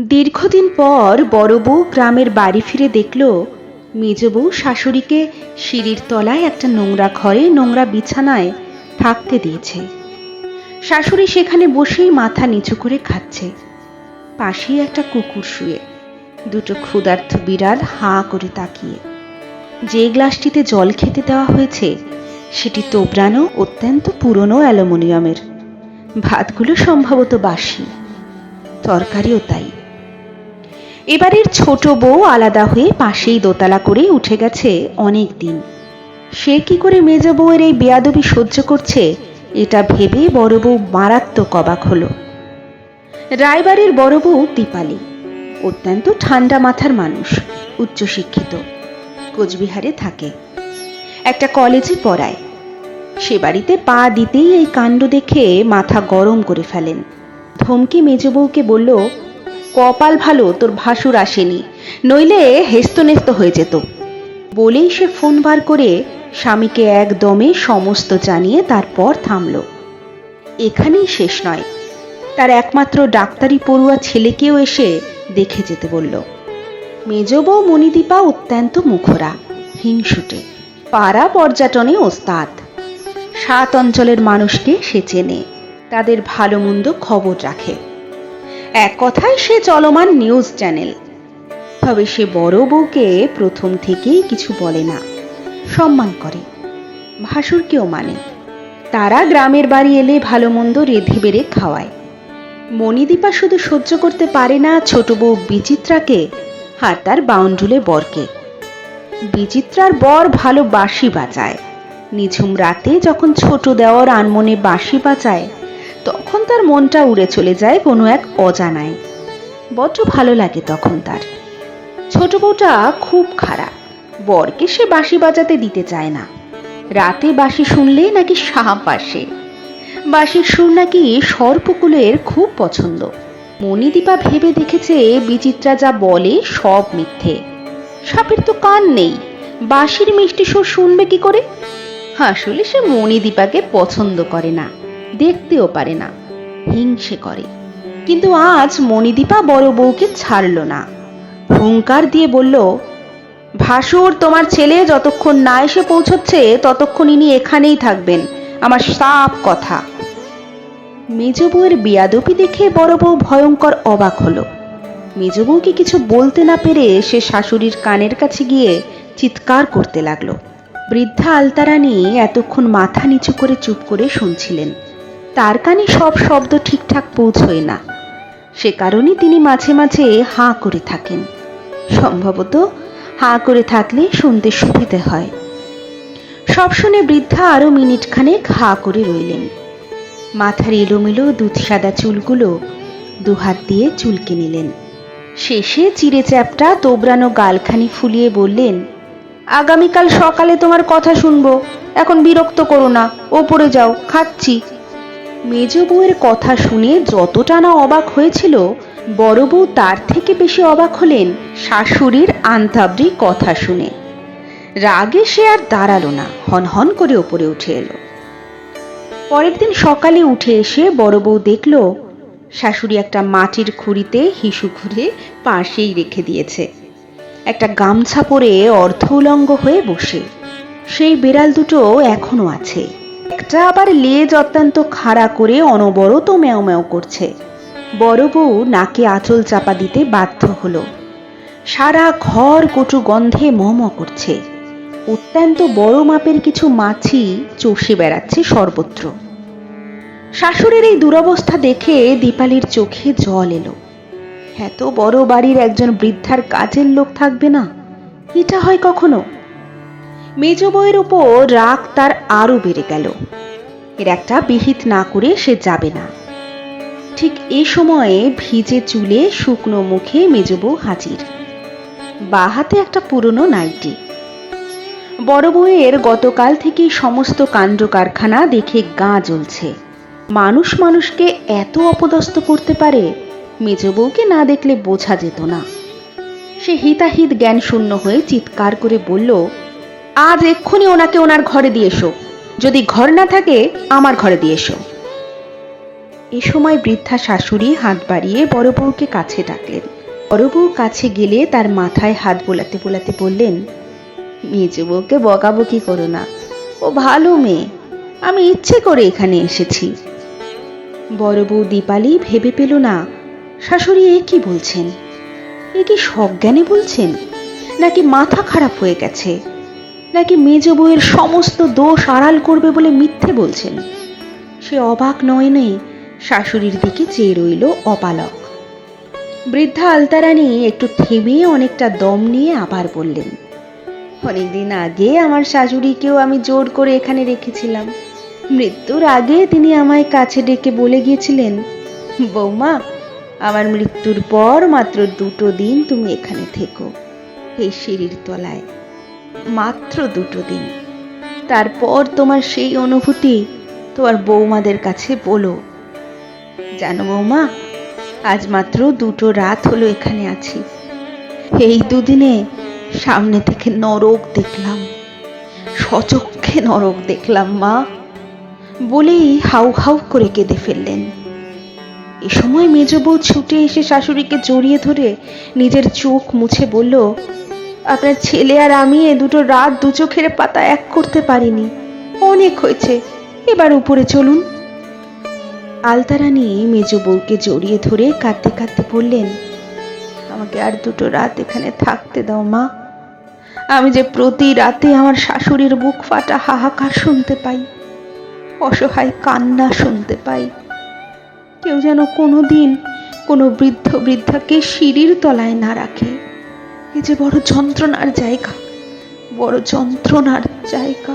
দীর্ঘদিন পর বড় বউ গ্রামের বাড়ি ফিরে দেখল মেজ বউ শাশুড়িকে সিঁড়ির তলায় একটা নোংরা ঘরে নোংরা বিছানায় থাকতে দিয়েছে। শাশুড়ি সেখানে বসেই মাথা নিচু করে খাচ্ছে। পাশেই একটা কুকুর শুয়ে, দুটো ক্ষুধার্ত বিড়াল হাঁ করে তাকিয়ে। যে গ্লাসটিতে জল খেতে দেওয়া হয়েছে, সেটি তোবড়ানো অত্যন্ত পুরনো অ্যালুমিনিয়ামের। ভাতগুলো সম্ভবত বাসি। তরকারিও তাই। এবারের ছোট বউ আলাদা হয়ে পাশেই দোতলা করে উঠে গেছে অনেক দিন। সে কি করে মেজ বউয়ের এই বেয়াদবি সহ্য করছে, এটা ভেবে বড় বউ মারাত্মক অবাক হলো। রায়বাড়ির বড় বউ দীপালি, অত্যন্ত ঠান্ডা মাথার মানুষ, উচ্চশিক্ষিত, কোচবিহারে থাকে। একটা কলেজে পড়ায়। সে বাড়িতে পা দিতেই এই কাণ্ড দেখে মাথা গরম করে ফেলেন। ধমকি মেজ বউকে বলল কপাল ভালো, তোর ভাসুর আসেনি। নইলে হেস্তনেস্ত হয়ে যেত। বলেই সে ফোন বার করে স্বামীকে একদমে সমস্ত জানিয়ে তারপর থামল। এখানেই শেষ নয়। তার একমাত্র ডাক্তারি পড়ুয়া ছেলেকেও এসে দেখে যেতে বলল মেজ বউ মণিদীপা অত্যন্ত মুখরা, হিংসুটে, পাড়া পর্যটনে ওস্তাদ। সাত অঞ্চলের মানুষকে সে চেনে, তাদের ভালো মন্দ খবর রাখে। এক কথায় সে চলমান নিউজ চ্যানেল। তবে সে বড় বউকে প্রথম থেকেই কিছু বলে না, সম্মান করে। ভাসুর ভাসুরকেও মানে? তারা গ্রামের বাড়ি এলে ভালো মন্দ রেধে বেড়ে খাওয়ায়। মণিদীপা শুধু সহ্য করতে পারে না ছোট বউ বিচিত্রাকে আর তার বাউন্ডুলে বরকে। বিচিত্রার বর ভালো বাঁশি বাজায়। নিঝুম রাতে যখন ছোট দেওয়ার আনমনে বাঁশি বাজায় তখন তার মনটা উড়ে চলে যায় কোনো এক অজানায়। বড্ড ভালো লাগে তখন তার। ছোট বউটা খুব খারাপ। বরকে সে বাঁশি বাজাতে দিতে চায় না। রাতে বাঁশি শুনলে নাকি সাপ আসে। বাঁশির সুর নাকি সর্পকুলের খুব পছন্দ। মণিদীপা ভেবে দেখেছে বিচিত্রা যা বলে সব মিথ্যে। সাপের তো কান নেই। বাঁশির মিষ্টি সুর শুনবে কি করে? আসলে সে মণিদীপাকে পছন্দ করে না। দেখতেও পারে না। হিংসে করে। কিন্তু আজ মণিদীপা বড় বউকে ছাড়ল না। হুঙ্কার দিয়ে বলল, ভাসুর, তোমার ছেলে যতক্ষণ না এসে পৌঁছচ্ছে ততক্ষণ ইনি এখানেই থাকবেন। আমার সাপ কথা। মেজ বউয়ের বিয়াদপি দেখে বড় বউ ভয়ঙ্কর অবাক হলো। মেজ বউকে কিছু বলতে না পেরে সে শাশুড়ির কানের কাছে গিয়ে চিৎকার করতে লাগল। বৃদ্ধা আলতারানী এতক্ষণ মাথা নিচু করে চুপ করে শুনছিলেন। তার কানে সব শব্দ ঠিকঠাক পৌঁছয় না। সে কারণে তিনি মাঝে মাঝে হাঁ করে থাকেন। সম্ভবত হাঁ করে থাকলে শুনতে সুবিধে হয়। সব শুনে বৃদ্ধা আরও মিনিট খানেক হাঁ করে রইলেন। মাথার এলোমেলো দুধ সাদা চুলগুলো দুহাত দিয়ে চুলকে নিলেন। শেষে চিড়ে চ্যাপটা তোবড়ানো গালখানি ফুলিয়ে বললেন, আগামীকাল সকালে তোমার কথা শুনব। এখন বিরক্ত করো না। ওপরে যাও, খাচ্ছি। মেজ বউয়ের কথা শুনে যতটা না অবাক হয়েছিল, বড় বউ তার থেকে বেশি অবাক হলেন শাশুড়ির আন্তাবড়ি কথা শুনে। রাগে সে আর দাঁড়াল না, হনহন করে ওপরে উঠে এলো। পরের দিন সকালে উঠে এসে বড় বউ দেখল, শাশুড়ি একটা মাটির খুঁড়িতে হিসু ঘুরে পাশেই রেখে দিয়েছে। একটা গামছা পরে অর্ধ উলঙ্গ হয়ে বসে। সেই বিড়াল দুটো এখনও আছে। একটা আবার লেজ অত্যন্ত খাড়া করে অনবরত ম্যাও ম্যাও করছে। বড় বউ নাকে আঁচল চাপা দিতে বাধ্য হলো। সারা ঘর কটু গন্ধে মম করছে। অত্যন্ত বড় মাপের কিছু মাছি চষে বেড়াচ্ছে সর্বত্র। শাশুড়ির এই দুরবস্থা দেখে দীপালির চোখে জল এলো। এত বড় বাড়ির একজন বৃদ্ধার কাজের লোক থাকবে না? এটা হয় কখনো? মেজ বউয়ের উপর রাগ তার আরও বেড়ে গেল। এর একটা বিহিত না করে সে যাবে না। ঠিক এ সময়ে ভিজে চুলে শুকনো মুখে মেজ বউ হাজির। বা হাতে একটা পুরনো নাইটি। বড় বউয়ের গতকাল থেকেই সমস্ত কাণ্ড কারখানা দেখে গা জ্বলছে। মানুষ মানুষকে এত অপদস্থ করতে পারে, মেজ বউকে না দেখলে বোঝা যেত না। সে হিতাহিত জ্ঞান শূন্য হয়ে চিৎকার করে বলল আজ এক্ষুনি ওনাকে ওনার ঘরে দিয়ে এসো। যদি ঘর না থাকে, আমার ঘরে দিয়ে এসো। এ সময় বৃদ্ধা শাশুড়ি হাত বাড়িয়ে বড় বউকে কাছে ডাকলেন। বড় বউ কাছে গেলে তার মাথায় হাত বোলাতে বোলাতে বললেন, মেজো বউকে বকাবকি করো না। ও ভালো মেয়ে। আমি ইচ্ছে করে এখানে এসেছি। বড় বউ দীপালি ভেবে পেল না, শাশুড়ি, এ কি বলছেন? এ কি সজ্ঞানে বলছেন? নাকি মাথা খারাপ হয়ে গেছে? নাকি মেজ বউয়ের সমস্ত দোষ আড়াল করবে বলে মিথ্যে বলছেন? সে অবাক নয় নয়নে শাশুড়ির দিকে চেয়ে রইল অপালক। বৃদ্ধা আলতারানী একটু থেমে অনেকটা দম নিয়ে আবার বললেন, অনেকদিন আগে আমার শাশুড়িকেও আমি জোর করে এখানে রেখেছিলাম। মৃত্যুর আগে তিনি আমায় কাছে ডেকে বলে গিয়েছিলেন, বৌমা, আমার মৃত্যুর পর মাত্র দুটো দিন তুমি এখানে থেকো, এই সিঁড়ির তলায়। মাত্র দুটো দিন। তারপর তোমার সেই অনুভূতি তোমার বৌমাদের কাছে বলো। জানো বৌমা, আজ মাত্র দুটো রাত হলো এখানে আছি। এই দুদিনে সামনে থেকে নরক দেখলাম। সচক্ষে নরক দেখলাম, মা। বলেই হাউ হাউ করে কেঁদে ফেললেন। এ সময় মেজ বউ ছুটে এসে শাশুড়িকে জড়িয়ে ধরে নিজের চোখ মুছে বলল আপনার ছেলে আর আমি এ দুটো রাত দু চোখের পাতা এক করতে পারিনি। অনেক হয়েছে। এবার উপরে চলুন। আলতারানী মেজ বউকে জড়িয়ে ধরে কাঁদতে কাঁদতে বললেন, আমাকে আর দুটো রাত এখানে থাকতে দাও মা। আমি যে প্রতি রাতে আমার শাশুড়ির বুক ফাটা হাহাকার শুনতে পাই, অসহায় কান্না শুনতে পাই। কেউ যেন কোনো দিন কোনো বৃদ্ধ বৃদ্ধাকে সিঁড়ির তলায় না রাখে। যে বড় যন্ত্রণার জায়গা বড় যন্ত্রণার জায়গা।